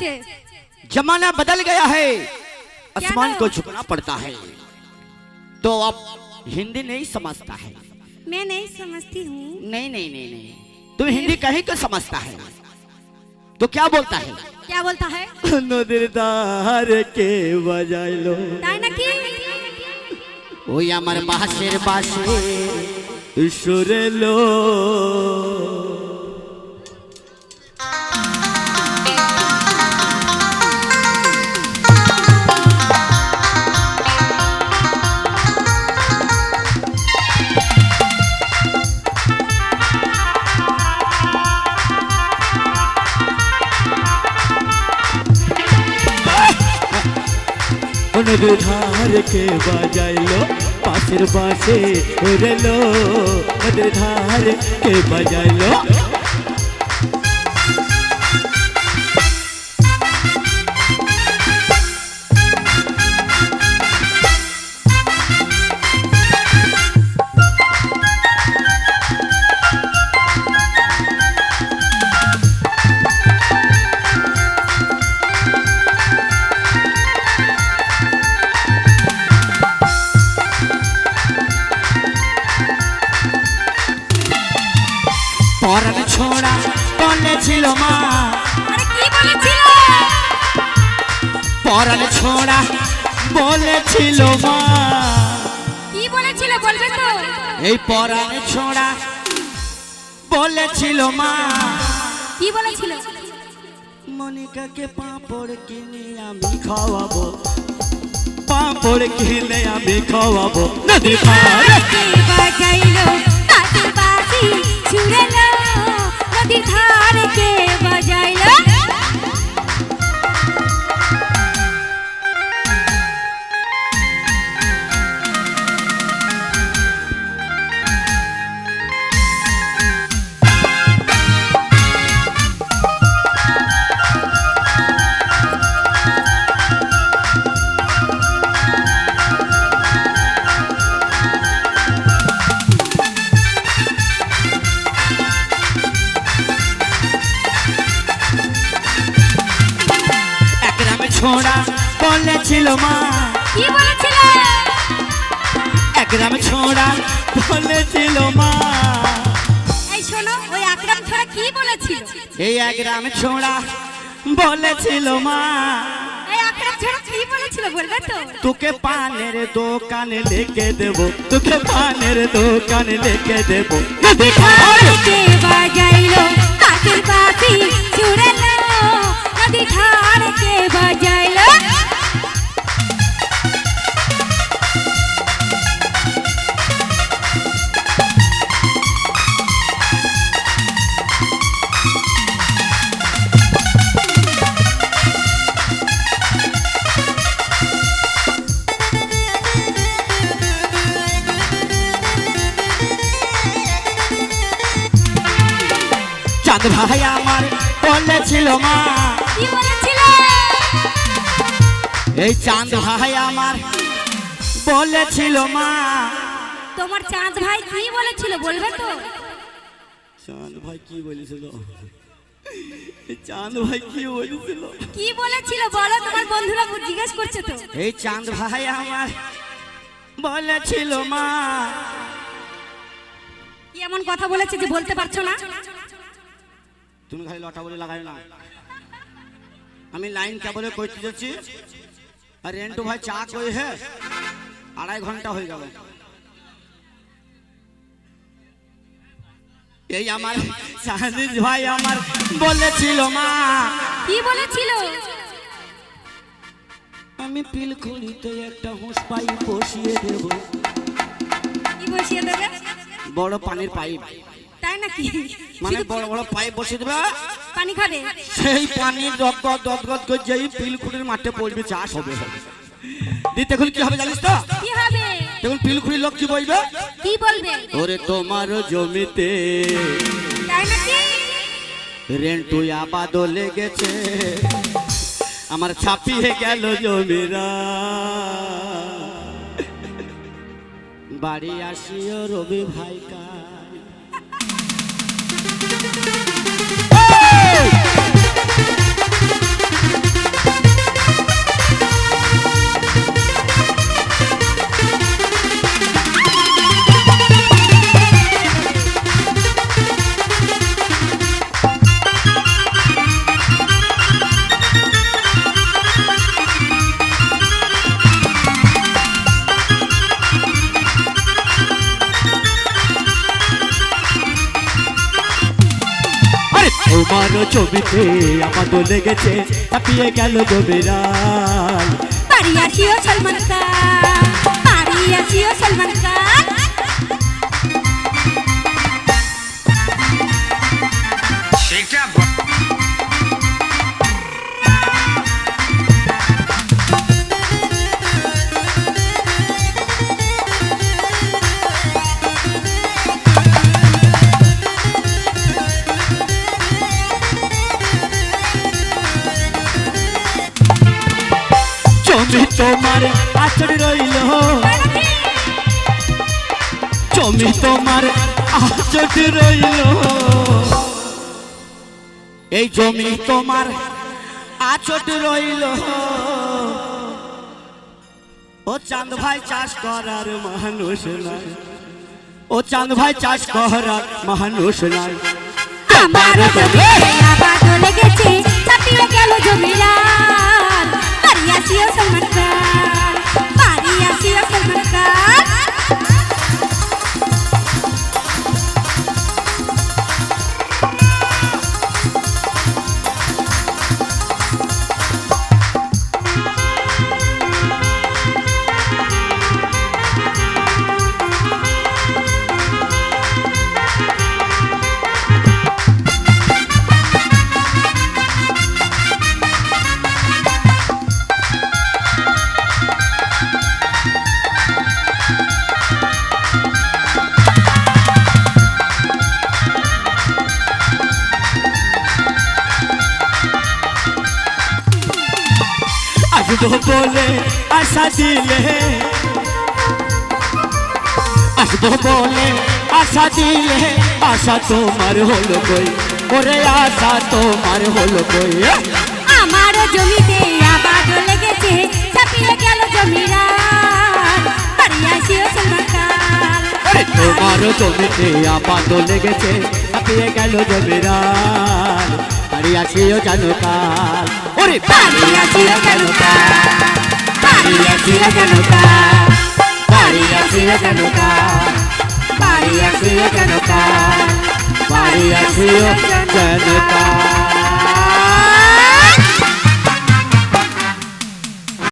जमाना बदल गया है आसमान ना? को झुकना पड़ता है तो अब हिंदी नहीं समझता है मैं नहीं समझती हूँ नहीं नहीं नहीं नहीं तू हिंदी कहीं को समझता है तो क्या बोलता है क्या बोलता है নদীর ধারকে বাজাইলো তাই নাকি ওই আমার বাঁশের বাসে সুরেলো নদীর ধারকে বাজাইলো? পাশের পাশে ওরেলো ধারকে বাজাইলো? পরাণ ছোড়া বলেছিল মা। কি বলেছিল বলবে তো? এই পরাণ ছোড়া বলেছিল মা। কি বলেছিল? মনিকাকে পাঁপড় কিনে আমি খাওয়াবো। পাঁপড় কিনে আমি খাওয়াবো। নদী পাড়ে বাজাইলো? তাতে বাসি ছুড়েলো নদীর ধারে কে বাজাইলো? ছোড়া বলেছিল মা। কি বলেছিল? এক গ্রামে ছোড়া বলেছিল মা। এই শোনো ওই আকরাম ছড়া কি বলেছিল? এই এক গ্রামে ছোড়া বলেছিল মা তোকে পানের দোকানে লেকে দেবো তোকে পানের দোকানে লেকে দেবো। বাজাইলো বাসি ছুড়েলো চাঁদ ভাই আমার বলেছিল মা। কি বলেছিল? এই চাঁদ ভাই আমার বলেছিল মা। তোমার চাঁদ ভাই কি বলেছিল বলবে তো? চাঁদ ভাই কি বলেছিল? চাঁদ ভাই কি বলেছিল? কি বলেছিল বলো তোমার বন্ধুরা জিজ্ঞেস করছে তো। এই চাঁদ ভাই আমার বলেছিল মা। কি এমন কথা বলেছে যে বলতে পারছ না? তুমি খালি লটা বলে লাগাই না। আমি লাইন কেবলে করতে যাচ্ছি আর রেন্টু ভাই চা কই হে আড়াই ঘণ্টা হয়ে যাবে এই আমার সাহাদিস ভাই আমার বলেছিল মা। কি বলেছিল? আমি পিল খুলিতে একটা হুঁস পাইপ বসিয়ে দেব। কি বসিয়ে দেবে? বড় পানির পাইপ। তাই নাকি? মানে বড় বড় পাইপ বসিয়ে দেবে পানি খাবে? সেই পানি দগদ দগদ করে যেই পিলকুড়ির মাঠে পড়বে চাষ হবে। দিতে এখন কি হবে জানিস তো? কি হবে? দেখুন পিলকুড়ির লোক কি বলবে? কি বলবে? ওরে তোমার জমিতে তাই নাকি? রেন্টু আবাদ লেগেছে আমার ছাপিয়ে গেল জমিরা। বাড়ি আসিও রবি ভাই Thank you. জমিতে আপাত লেগেছে চাপিয়ে গেল জমিরাল বাড়ি আসিও সলমান খান বাড়ি আসিও সলমান খান। তোমার আচর রইল। জমি তোমার আচর রইল। এই জমি তোমার আচট রইল। ও চাঁদ ভাই চাষ করার মানুষ নাই। ও চাঁদ ভাই চাষ করার মানুষ নাই। আমার চাপিয়ে গেল বাড়ি আসিও আসব বলে আশা দিলে আসব বলে আশা দিলে আশা তোমার হলো কই ওরে আশা তোমার হলো কই আমার জমিতে আবাদ লেগেছে চাপিয়ে গেল আরে তোমার জমিতে আপাত লেগেছে ছাপিয়ে গেল জমিরান বাড়ি আসিও জানো কাল ওরে বাড়ি আসিও জানো কাল বাড়ি আসিও জানো কাল বাড়ি আসিও জানো কাল বাড়ি আসিও জানো কাল বাড়ি আসিও জানো কাল